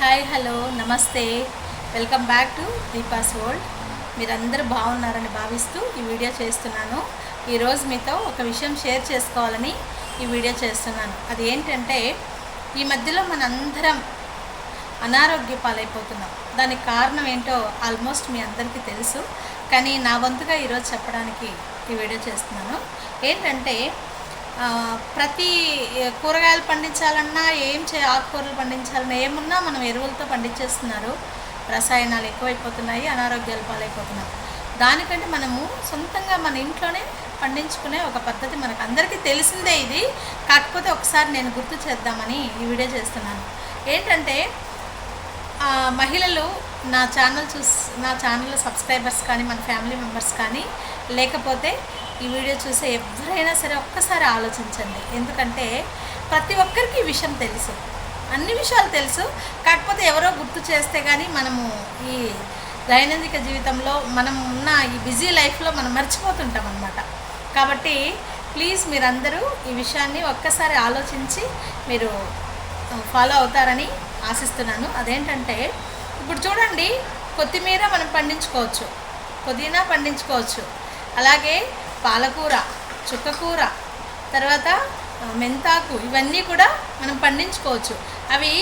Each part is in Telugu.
హాయ్ హలో నమస్తే. Welcome back to Deepa's world మీరందరూ బాగున్నారని భావిస్తూ ఈ వీడియో చేస్తున్నాను. ఈరోజు మీతో ఒక విషయం షేర్ చేసుకోవాలని ఈ వీడియో చేస్తున్నాను. అది ఏంటంటే ఈ మధ్యలో మనందరం అనారోగ్య పాలైపోతున్నాం. దానికి కారణం ఏంటో ఆల్మోస్ట్ మీ అందరికీ తెలుసు. కానీ నా వంతుగా ఈరోజు చెప్పడానికి ఈ వీడియో చేస్తున్నాను. ఏంటంటే ప్రతి కూరగాయలు పండించాలన్నా ఏం చే ఆకుకూరలు పండించాలన్నా ఏమున్నా మనం ఎరువులతో పండించేస్తున్నారు. రసాయనాలు ఎక్కువైపోతున్నాయి అనారోగ్యాలు పాలైపోతున్నాయి దానికంటే మనము సొంతంగా మన ఇంట్లోనే పండించుకునే ఒక పద్ధతి మనకు అందరికీ తెలిసిందే ఇది. కాకపోతే ఒకసారి నేను గుర్తు చేద్దామని ఈ వీడియో చేస్తున్నాను. ఏంటంటే మహిళలు నా ఛానల్ చూస్ నా ఛానల్ సబ్స్క్రైబర్స్ కానీ మన ఫ్యామిలీ మెంబర్స్ కానీ లేకపోతే ఈ వీడియో చూసే ఎవరైనా సరే ఒక్కసారి ఆలోచించండి. ఎందుకంటే ప్రతి ఒక్కరికి ఈ విషయం తెలుసు. అన్ని విషయాలు తెలుసు. కాకపోతే ఎవరో గుర్తు చేస్తే కానీ మనము ఈ దైనందిక జీవితంలో మనం ఉన్న ఈ బిజీ లైఫ్లో మనం మర్చిపోతుంటాం అనమాట కాబట్టి ప్లీజ్ మీరందరూ ఈ విషయాన్ని ఒక్కసారి ఆలోచించి మీరు ఫాలో అవుతారని ఆశిస్తున్నాను. అదేంటంటే ఇప్పుడు చూడండి కొత్తిమీర మనం పండించుకోవచ్చు. పుదీనా పండించుకోవచ్చు. అలాగే పాలకూర చుక్కకూర తర్వాత మెంతాకు ఇవన్నీ కూడా మనం పండించుకోవచ్చు. అవి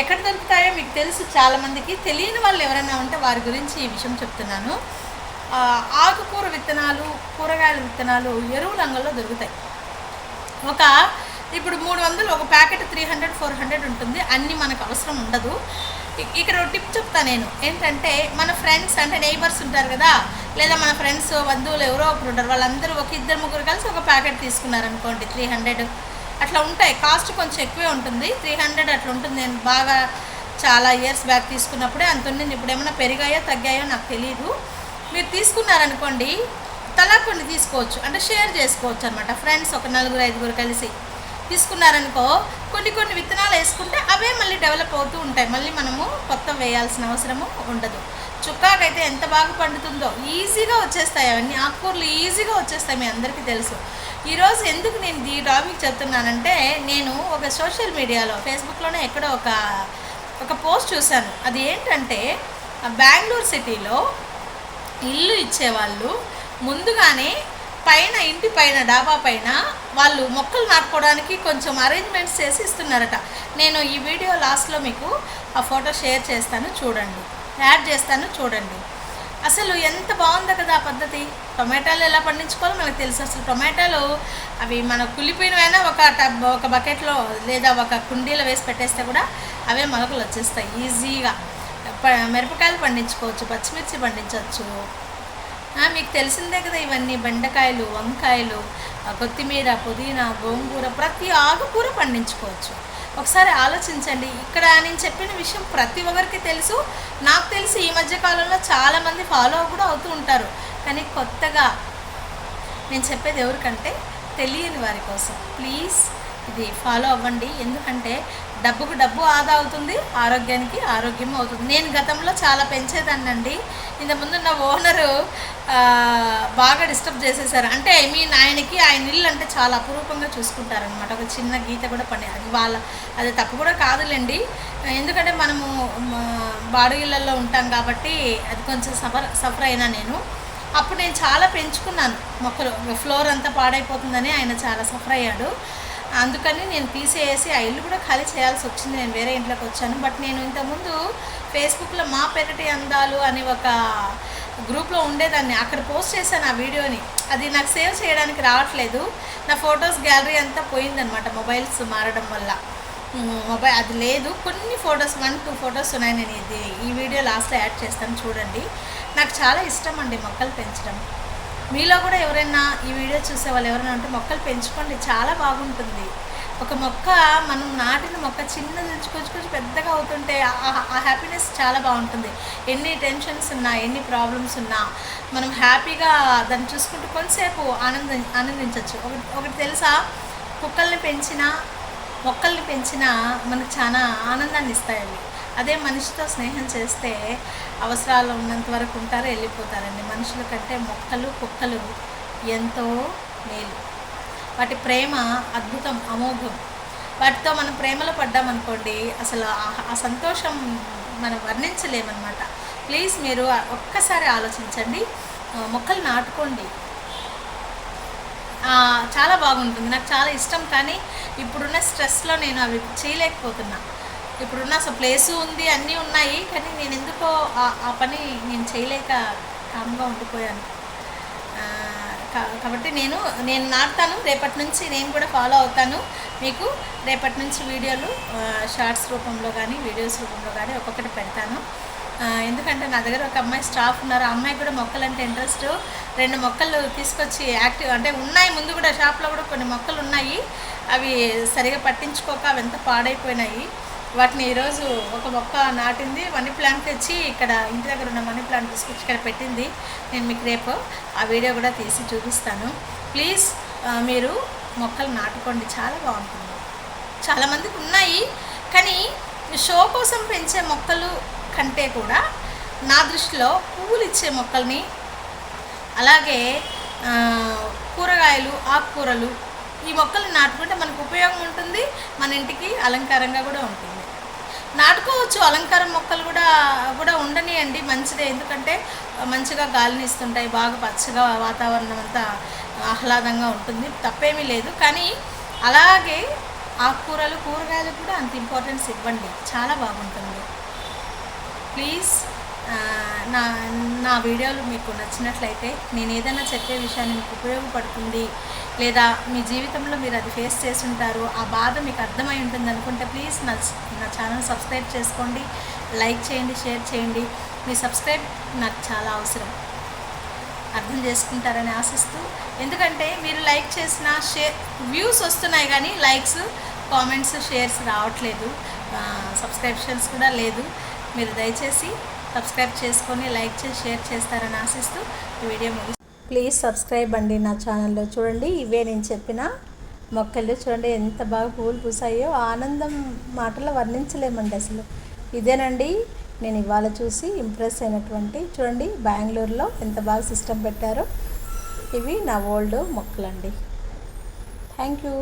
ఎక్కడ దొరుకుతాయో మీకు తెలుసు చాలామందికి తెలియని వాళ్ళు ఎవరైనా ఉంటే వారి గురించి ఈ విషయం చెప్తున్నాను. ఆకుకూర విత్తనాలు కూరగాయల విత్తనాలు ఎరువు రంగంలో దొరుకుతాయి. ఒక ఇప్పుడు మూడు వందలు ఒక packet three hundred four hundred ఉంటుంది. అన్నీ మనకు అవసరం ఉండదు. ఇక్కడ ఒక టిప్ చెప్తా నేను. ఏంటంటే మన ఫ్రెండ్స్ అంటే నైబర్స్ ఉంటారు కదా లేదా మన ఫ్రెండ్స్ బంధువులు ఎవరో ఒకరు ఉంటారు వాళ్ళందరూ ఒక ఇద్దరు ముగ్గురు కలిసి ఒక ప్యాకెట్ తీసుకున్నారనుకోండి త్రీ హండ్రెడ్ అట్లా ఉంటాయి. కాస్ట్ కొంచెం ఎక్కువే ఉంటుంది. త్రీ హండ్రెడ్ అట్లా ఉంటుంది. నేను బాగా చాలా ఇయర్స్ బ్యాక్ తీసుకున్నప్పుడే అంత ఉండింది ఇప్పుడు ఏమైనా పెరిగాయో తగ్గాయో నాకు తెలియదు మీరు తీసుకున్నారనుకోండి తలా కొన్ని తీసుకోవచ్చు. అంటే షేర్ చేసుకోవచ్చు అనమాట ఫ్రెండ్స్ ఒక నలుగురు ఐదుగురు కలిసి. తీసుకున్నారనుకో కొన్ని కొన్ని విత్తనాలు వేసుకుంటే అవే మళ్ళీ డెవలప్ అవుతూ ఉంటాయి. మళ్ళీ మనము కొత్త వేయాల్సిన అవసరము ఉండదు. చుక్కాకైతే ఎంత బాగా పండుతుందో ఈజీగా వచ్చేస్తాయి అవన్నీ. ఆకుకూరలు ఈజీగా వచ్చేస్తాయి మీ అందరికీ తెలుసు. ఈరోజు ఎందుకు నేను ఈ టాపిక్ చెప్తున్నానంటే నేను ఒక సోషల్ మీడియాలో ఫేస్బుక్లోనే ఎక్కడో ఒక ఒక పోస్ట్ చూశాను. అది ఏంటంటే ఆ బెంగళూరు సిటీలో ఇల్లు ఇచ్చేవాళ్ళు ముందుగానే పైన ఇంటి పైన డాబా పైన వాళ్ళు మొక్కలు నాటుకోవడానికి కొంచెం అరేంజ్మెంట్స్ చేసి ఇస్తున్నారట. నేను ఈ వీడియో లాస్ట్లో మీకు ఆ ఫోటో షేర్ చేస్తాను చూడండి. యాడ్ చేస్తాను చూడండి. అసలు ఎంత బాగుందో కదా ఆ పద్ధతి? టొమాటోలు ఎలా పండించుకోవాలో మనకు తెలుసు. అసలు టొమాటోలు అవి మన కులిపోయినవైనా ఒక టబ్ ఒక బకెట్లో లేదా ఒక కుండీలో వేసి పెట్టేస్తే కూడా అవే మొలకలు వచ్చేస్తాయి ఈజీగా. ప- మిరపకాయలు పండించుకోవచ్చు పచ్చిమిర్చి పండించవచ్చు. మీకు తెలిసిందే కదా ఇవన్నీ బెండకాయలు వంకాయలు కొత్తిమీర పుదీనా గోంగూర ప్రతి ఆకుకూర పండించుకోవచ్చు. ఒకసారి ఆలోచించండి. ఇక్కడ నేను చెప్పిన విషయం ప్రతి ఒక్కరికి తెలుసు. నాకు తెలిసి ఈ మధ్య కాలంలో చాలామంది ఫాలో కూడా అవుతూ ఉంటారు. కానీ కొత్తగా నేను చెప్పేది ఎవరికంటే తెలియని వారి కోసం. ప్లీజ్ ఇది ఫాలో అవ్వండి. ఎందుకంటే డబ్బుకు డబ్బు ఆదా అవుతుంది ఆరోగ్యానికి ఆరోగ్యం అవుతుంది. నేను గతంలో చాలా పెంచేదాన్నండి. ఇంతకుముందు నా ఓనరు బాగా డిస్టర్బ్ చేసేసారు. అంటే ఐ మీన్ ఆయనకి ఆయన ఇల్లు అంటే చాలా అపురూపంగా చూసుకుంటారనమాట ఒక చిన్న గీత కూడా పని అది వాళ్ళ అది తప్పు కూడా కాదులేండి. ఎందుకంటే మనము బాడుగిళ్ళల్లో ఉంటాం కాబట్టి అది కొంచెం సఫర్ సఫర్ అయినా నేను. అప్పుడు నేను చాలా పెంచుకున్నాను. మొక్కలు ఫ్లోర్ అంతా పాడైపోతుందని ఆయన చాలా సఫర్ అయ్యాడు. అందుకని నేను తీసేసి ఆ ఇల్లు కూడా ఖాళీ చేయాల్సి వచ్చింది. నేను వేరే ఇంట్లోకి వచ్చాను. బట్ నేను ఇంతకుముందు ఫేస్బుక్లో మా పెరటి అందాలు అనే ఒక గ్రూప్లో ఉండేదాన్ని. అక్కడ పోస్ట్ చేశాను ఆ వీడియోని. అది నాకు సేవ్ చేయడానికి రావట్లేదు. నా ఫొటోస్ గ్యాలరీ అంతా పోయిందనమాట మొబైల్స్ మారడం వల్ల. మొబైల్ అది లేదు. కొన్ని ఫొటోస్ వన్ టూ ఫొటోస్ ఉన్నాయి. నేను ఇది ఈ వీడియో లాస్ట్లో యాడ్ చేస్తాను చూడండి. నాకు చాలా ఇష్టం అండి మొక్కలు పెంచడం. మీలో కూడా ఎవరైనా ఈ వీడియో చూసే వాళ్ళు ఎవరైనా ఉంటే మొక్కలు పెంచుకోండి చాలా బాగుంటుంది. ఒక మొక్క మనం నాటిన మొక్క చిన్నది నుంచి కొంచెం కొంచెం పెద్దగా అవుతుంటే ఆ- ఆ హ్యాపీనెస్ చాలా బాగుంటుంది. ఎన్ని టెన్షన్స్ ఉన్నా ఎన్ని ప్రాబ్లమ్స్ ఉన్నా మనం హ్యాపీగా దాన్ని చూసుకుంటూ కొంతసేపు ఆనంద ఆనందించవచ్చు ఒకటి ఒకటి తెలుసా? కుక్కల్ని పెంచినా మొక్కల్ని పెంచినా మనకు చాలా ఆనందాన్ని ఇస్తాయి అవి అదే మనిషితో స్నేహం చేస్తే అవసరాలు ఉన్నంత వరకు ఉంటారు వెళ్ళిపోతారండి. మనుషుల కంటే మొక్కలు కుక్కలు ఎంతో మేలు. వాటి ప్రేమ అద్భుతం అమోఘం. వాటితో మనం ప్రేమలో పడ్డామనుకోండి అసలు ఆ- ఆ సంతోషం మనం వర్ణించలేమన్నమాట. ప్లీజ్ మీరు ఒక్కసారి ఆలోచించండి. మొక్కలు నాటుకోండి. చాలా బాగుంటుంది. నాకు చాలా ఇష్టం కానీ ఇప్పుడున్న స్ట్రెస్లో నేను అవి చేయలేకపోతున్నాను ఇప్పుడున్న అసలు ప్లేసు ఉంది అన్నీ ఉన్నాయి కానీ నేను ఎందుకో ఆ- పని నేను చేయలేక కామ్గా ఉండిపోయాను. కా- కాబట్టి నేను నేను నాటుతాను రేపటి నుంచి నేను కూడా ఫాలో అవుతాను. మీకు రేపటి నుంచి వీడియోలు షార్ట్స్ రూపంలో కానీ వీడియోస్ రూపంలో కానీ ఒక్కొక్కటి పెడతాను. ఎందుకంటే నా దగ్గర ఒక అమ్మాయి స్టాఫ్ ఉన్నారు. ఆ అమ్మాయి కూడా మొక్కలంటే ఇంట్రెస్ట్ రెండు మొక్కలు తీసుకొచ్చి యాక్టివ్ అంటే ఉన్నాయి ముందు కూడా షాప్లో కూడా కొన్ని మొక్కలు ఉన్నాయి. అవి సరిగా పట్టించుకోక అవి ఎంత పాడైపోయినాయి. వాటిని ఈరోజు ఒక మొక్క నాటింది మనీ ప్లాంట్ తెచ్చి ఇక్కడ ఇంటి దగ్గర ఉన్న మనీ ప్లాంట్ తీసుకొచ్చి ఇక్కడ పెట్టింది. నేను మీకు రేపు ఆ వీడియో కూడా తీసి చూపిస్తాను. ప్లీజ్ మీరు మొక్కలు నాటుకోండి. చాలా బాగుంటుంది. చాలామందికి ఉన్నాయి కానీ షో కోసం పెంచే మొక్కలు కంటే కూడా నా దృష్టిలో పువ్వులు ఇచ్చే మొక్కల్ని అలాగే కూరగాయలు ఆకుకూరలు ఈ మొక్కలు నాటుకుంటే మనకు ఉపయోగం ఉంటుంది మన ఇంటికి అలంకారంగా కూడా ఉంటుంది. నాటుకోవచ్చు. అలంకారం మొక్కలు కూడా కూడా ఉండనియండి. మంచిదే. ఎందుకంటే మంచిగా గాలిని ఇస్తుంటాయి. బాగా పచ్చగా వాతావరణం అంతా ఆహ్లాదంగా ఉంటుంది. తప్పేమీ లేదు. కానీ అలాగే ఆకుకూరలు కూరగాయలు కూడా అంత ఇంపార్టెన్స్ ఇవ్వండి. చాలా బాగుంటుంది. ప్లీజ్ నా నా వీడియోలు మీకు నచ్చినట్లయితే నేను ఏదైనా చెప్పే విషయాన్ని మీకు ఉపయోగపడుతుంది లేదా మీ జీవితంలో మీరు అది ఫేస్ చేసి ఉంటారు ఆ బాధ మీకు అర్థమై ఉంటుంది అనుకుంటే ప్లీజ్ నా నా ఛానల్ సబ్స్క్రైబ్ చేసుకోండి లైక్ చేయండి షేర్ చేయండి. మీ సబ్స్క్రైబ్ నాకు చాలా అవసరం. అర్థం చేసుకుంటారని ఆశిస్తూ ఎందుకంటే మీరు లైక్ చేసిన షేర్ వ్యూస్ వస్తున్నాయి కానీ లైక్స్ కామెంట్స్ షేర్స్ రావట్లేదు. సబ్స్క్రిప్షన్స్ కూడా లేదు. మీరు దయచేసి సబ్స్క్రైబ్ చేసుకొని లైక్ చేసి షేర్ చేస్తారని ఆశిస్తూ ఈ వీడియో ముగి ప్లీజ్ సబ్స్క్రైబ్ అండి నా ఛానల్లో. చూడండి ఇవే నేను చెప్పిన మొక్కలు. చూడండి ఎంత బాగా పూలు పూసాయో. ఆనందం మాటలు వర్ణించలేమండి అసలు. ఇదేనండి నేను ఇవాళ చూసి ఇంప్రెస్ అయినటువంటి చూడండి బెంగళూరులో ఎంత బాగా సిస్టమ్ పెట్టారో. ఇవి నా ఓల్డ్ మొక్కలండి. Thank you.